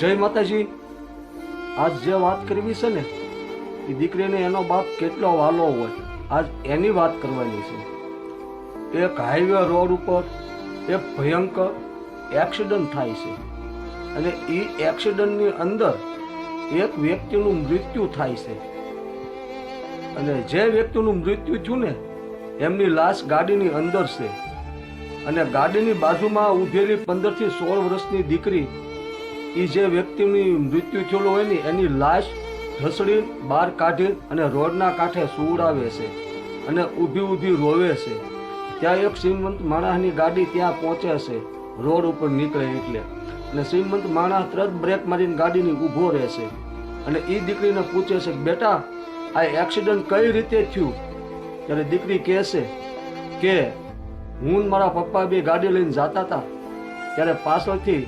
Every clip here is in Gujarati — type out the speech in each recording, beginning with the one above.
જય માતાજી. આજ જે વાત કરવી છે ને, એ દીકરીને એનો બાપ કેટલો વાલો હોય, આજ એની વાત કરવાની છે. એક હાઈવે રોડ ઉપર એક ભયંકર એક્સિડન્ટ થાય છે. અને એ એક્સિડન્ટની અંદર એક વ્યક્તિનું મૃત્યુ થાય છે. અને જે વ્યક્તિનું મૃત્યુ થયું ને, એમની લાશ ગાડીની અંદર છે. અને ગાડીની બાજુમાં ઊભેલી પંદરથી સોળ વર્ષની દીકરી એ જે વ્યક્તિની મૃત્યુ થયેલું હોય ને, એની લાશ ઢસડી બહાર કાઢી અને રોડના કાંઠે સુવડાવે છે અને ઊભી ઊભી રોવે છે. ત્યાં એક શ્રીમંત માણસની ગાડી ત્યાં પહોંચે છે. રોડ ઉપર નીકળે એટલે. અને શ્રીમંત માણસ તરત બ્રેક મારીને ગાડીની ઊભો રહે છે. અને એ દીકરીને પૂછે છે કે બેટા, આ એક્સિડન્ટ કઈ રીતે થયું? ત્યારે દીકરી કહે છે કે, હું મારા પપ્પા બે ગાડી લઈને જતા હતા ત્યારે પાછળથી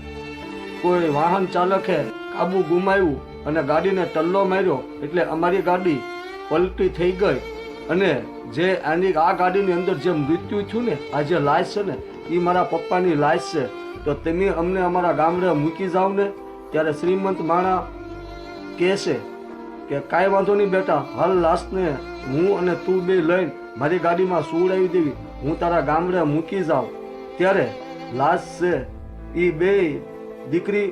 કોઈ વાહન ચાલકે કાબુ ગુમાવ્યું અને ગાડીને ટલ્લો માર્યો એટલે અમારી ગાડી પલટી થઈ ગઈ. અને જે આની આ ગાડીની અંદર જે મૃત્યુ થયું ને, આ જે લાશ છે ને એ મારા પપ્પાની લાશ છે. તો તમે અમને અમારા ગામડે મૂકી જાઓ ને, ત્યારે શ્રીમંત માણા કહે છે કે, કાંઈ વાંધો નહીં બેટા, હાલ લાશને હું અને તું બે લઈને મારી ગાડીમાં સુવડાવી દેવી. હું તારા ગામડે મૂકી જાઉં. ત્યારે લાશ છે એ બે દીકરી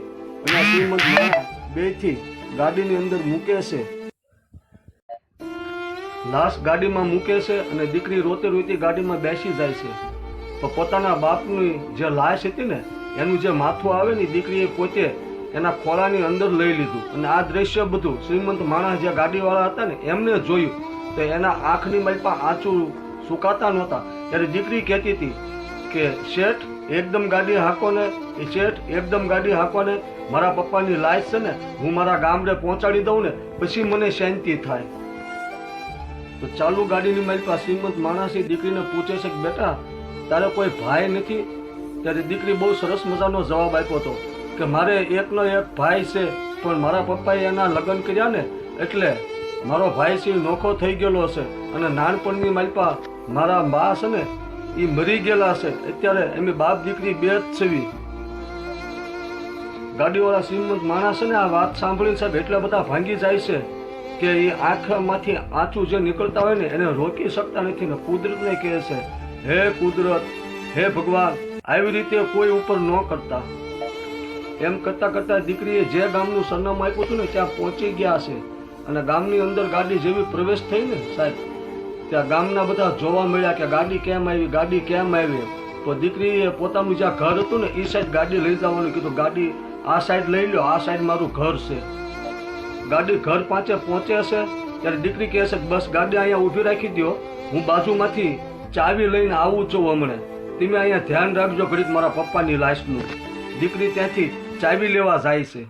અને શ્રીમંત માણા બેથી ગાડીની અંદર મૂકે છે. લાશ ગાડીમાં મૂકે છે અને દીકરી રોતે રોતી ગાડીમાં બેસી જાય છે. તો પોતાના બાપની જે લાશ હતી ને, એનું જે માથું આવે ને દીકરીએ પોતે એના ખોળાની અંદર લઈ લીધું. અને આ દ્રશ્ય બધું શ્રીમંત માણસ જે ગાડીવાળા હતા ને, એમને જોયું. તો એના આંખની માલપા આંચું સુકાતા નહોતા. ત્યારે દીકરી કહેતી હતી કે શેઠ, એકદમ ગાડી હાંકો ને એ શેઠ, એકદમ ગાડી હાંકો ને મારા પપ્પાની લાશ છે ને, હું મારા ગામડે પહોંચાડી દઉં ને, પછી મને શાંતિ થાય. તો ચાલુ ગાડીની પાસે શ્રીમંત માણસી દીકરીને પૂછે છે કે, બેટા, તારે કોઈ ભાઈ નથી? ત્યારે દીકરી બહુ સરસ મજાનો જવાબ આપ્યો હતો કે, મારે એકનો એક ભાઈ છે, પણ મારા પપ્પાએ એના લગ્ન કર્યા ને, એટલે મારો ભાઈ છે નોખો થઈ ગયેલો હશે અને નાનપણની માલપા મારા બા છે ને એ મરી ગયેલા છે. અત્યારે એમની બાપ દીકરી બે જ છેવી ગાડીવાળા શ્રીમંત માણસ ને, આ વાત સાંભળીને સાહેબ એટલા બધા ભાંગી જાય છે કે એ આંખમાંથી આંચું જે નીકળતા હોય ને, એને રોકી શકતા નથી ને કુદરતને કહે છે, હે કુદરત, હે ભગવાન, આવી રીતે કોઈ ઉપર ન કરતા. એમ કરતા કરતા દીકરીએ જે ગામનું સરનામું આપ્યું હતું ને, ત્યાં પહોંચી ગયા છે. અને ગામની અંદર ગાડી જેવી પ્રવેશ થઈ ને સાહેબ ત્યાં ગામના બધા જોવા મળ્યા કે ગાડી કેમ આવી, ગાડી કેમ આવી? તો દીકરીએ પોતાનું જ્યાં ઘર હતું ને એ સાઈડ ગાડી લઈ જવાનું કીધું, ગાડી આ સાઈડ લઈ લો આ સાઈડ મારું ઘર છે. ગાડી ઘર પાંચે પહોંચે છે ત્યારે દીકરી કહે છે કે, બસ ગાડી અહીંયા ઊભી રાખી દો હું બાજુમાંથી ચાવી લઈને આવું છું હમણે. તમે અહીંયા ધ્યાન રાખજો ઘડીક મારા પપ્પાની લાશનું. દીકરી ત્યાંથી ચાવી લેવા જાય છે.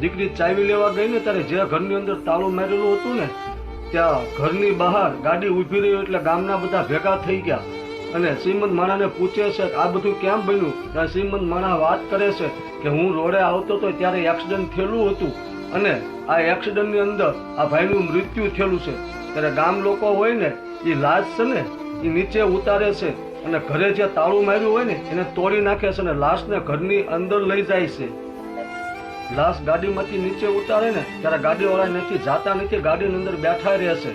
દીકરી ચાવી લેવા ગઈ ને, ત્યારે જે ઘરની અંદર તાળું મારેલું હતું ને ત્યાં ઘરની બહાર ગાડી ઊભી રહી એટલે ગામના બધા ભેગા થઈ ગયા. અને શ્રીમંત માણાને પૂછે છે આ બધું કેમ બન્યું? ત્યાં શ્રીમંત માણા વાત કરે છે કે હું રોડે આવતો હતો ત્યારે એક્સિડન્ટ થયેલું હતું. અને આ એક્સિડન્ટની અંદર આ ભાઈનું મૃત્યુ થયેલું છે. ત્યારે ગામ લોકો હોય ને એ લાશ છે ને એ નીચે ઉતારે છે. અને ઘરે જે તાળું માર્યું હોય ને, એને તોડી નાખે છે અને લાશને ઘરની અંદર લઈ જાય છે. લાશ ગાડીમાંથી નીચે ઉતારે ને ત્યારે ગાડીવાળા નથી, જાતા નથી, ગાડીની અંદર બેઠા રહેશે.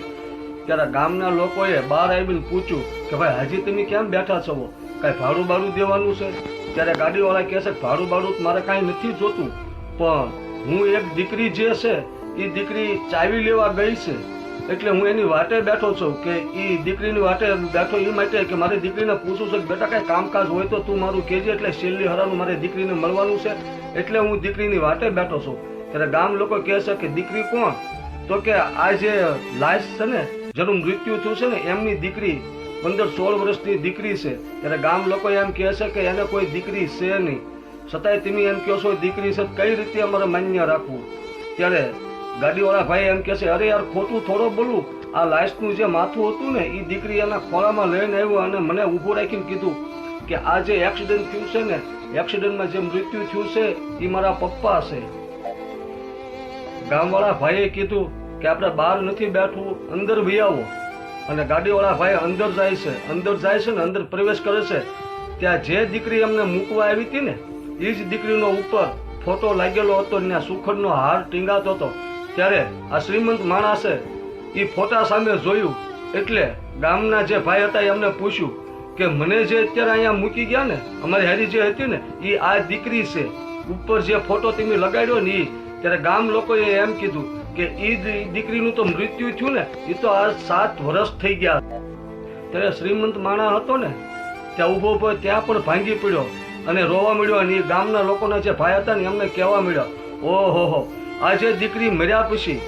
ત્યારે ગામના લોકોએ બહાર આવીને પૂછ્યું કે ભાઈ, હજી તમે કેમ બેઠા છો? કાંઈ ભાડું બાડું દેવાનું છે? ત્યારે ગાડીવાળા કહે છે કે, ભાડું બાડું મારે કાંઈ નથી જોતું, પણ હું એક દીકરી જે છે એ દીકરી ચાવી લેવા ગઈ છે. એટલે હું એની વાટે બેઠો છું કે એ દીકરીની વાટે બેઠો એ માટે કે મારી દીકરીને પૂછું છું કે, બેટા, કાંઈ કામકાજ હોય તો તું મારું કહેજે, એટલે છેલ્લી હરાનું મારે દીકરીને મળવાનું છે. એટલે હું દીકરીની વાટે બેઠો છું. ત્યારે ગામ લોકો કહે છે કે, દીકરી કોણ? તો કે, આ જે લાશ છે ને, જેનું મૃત્યુ થયું છે ને, એમની દીકરી પંદર સોળ વર્ષની દીકરી છે. ત્યારે ગામ લોકો એમ કહે છે કે, એને કોઈ દીકરી છે નહીં. છતાંય તમે એમ કહો છો, દીકરી છે કઈ રીતે અમારે માન્ય રાખવું? ત્યારે ગાડીવાળા ભાઈ એમ કહે છે, અરે યાર, ખોટું થોડો બોલું. આ લાશનું જે માથું હતું ને એ દીકરી એના ખોળામાં લઈને આવ્યો અને મને ઊભું રાખીને કીધું કે આ જે એક્સિડન્ટ થયું છે ને એક્સિડન્ટમાં જે મૃત્યુ થયું છે એ મારા પપ્પા છે ગામવાળા ભાઈએ કીધું કે, આપણે બહાર નથી બેઠવું અંદર ભી આવો. અને ગાડીવાળા ભાઈ અંદર જાય છે, અંદર જાય છે ને, અંદર પ્રવેશ કરે છે. ત્યાં જે દીકરી એમને મૂકવા આવી હતી ને એ જ દીકરીનો ઉપર ફોટો લાગેલો હતો ને સુખડનો હાર ટીંગાતો હતો. ત્યારે આ શ્રીમંત માણસે એ ફોટા સામે જોયું. એટલે ગામના જે ભાઈ હતા એમને પૂછ્યું કે મને જે અત્યારે અહીંયા મૂકી ગયા ને, અમારી હારી જે હતી ને એ આ દીકરી છે. ઉપર જે ફોટો તમે લગાડ્યો ને એ ત્યારે ગામ લોકોએ એમ કીધું કે એ દીકરીનું તો મૃત્યુ થયું ને એ તો આ સાત વર્ષ થઈ ગયા. ત્યારે શ્રીમંત માણા હતો ને, ત્યાં ઊભો ઊભો ત્યાં પણ ભાંગી પડ્યો અને રોવા મળ્યો અને એ ગામના લોકોના જે ભાઈ હતા ને, એમને કહેવા મળ્યો, ઓહો હો આજે દીકરી મર્યા પછી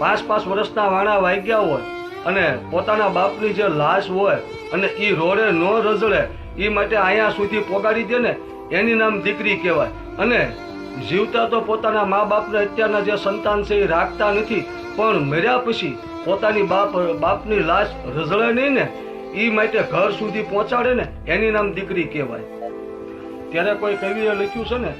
પાંચ પાંચ વર્ષના વાણા વાગ્યા હોય અને પોતાના બાપની જે લાશ હોય અને એ રોડે ન રઝળે એ માટે અહીંયા સુધી પોગાડી દે ને, એની નામ દીકરી કહેવાય. અને જીવતા તો પોતાના મા બાપને અત્યારના જે સંતાન છે એ રાખતા નથી, પણ મર્યા પછી પોતાની બાપ, બાપની લાશ રઝળે નહીં ને એ માટે ઘર સુધી પહોંચાડે ને, એની નામ દીકરી કહેવાય. ત્યારે કોઈ કવિએ લખ્યું છે ને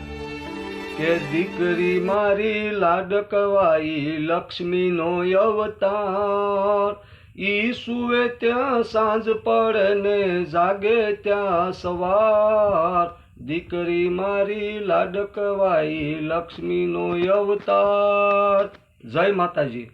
કે દીકરી મારી લાડકવાઈ લક્ષ્મીનો અવતાર. ઈ સુવે ત્યાં સાંજ પડે ને જાગે ત્યાં સવાર. દીકરી મારી લાડકવાઈ લક્ષ્મીનો અવતાર. જય માતાજી.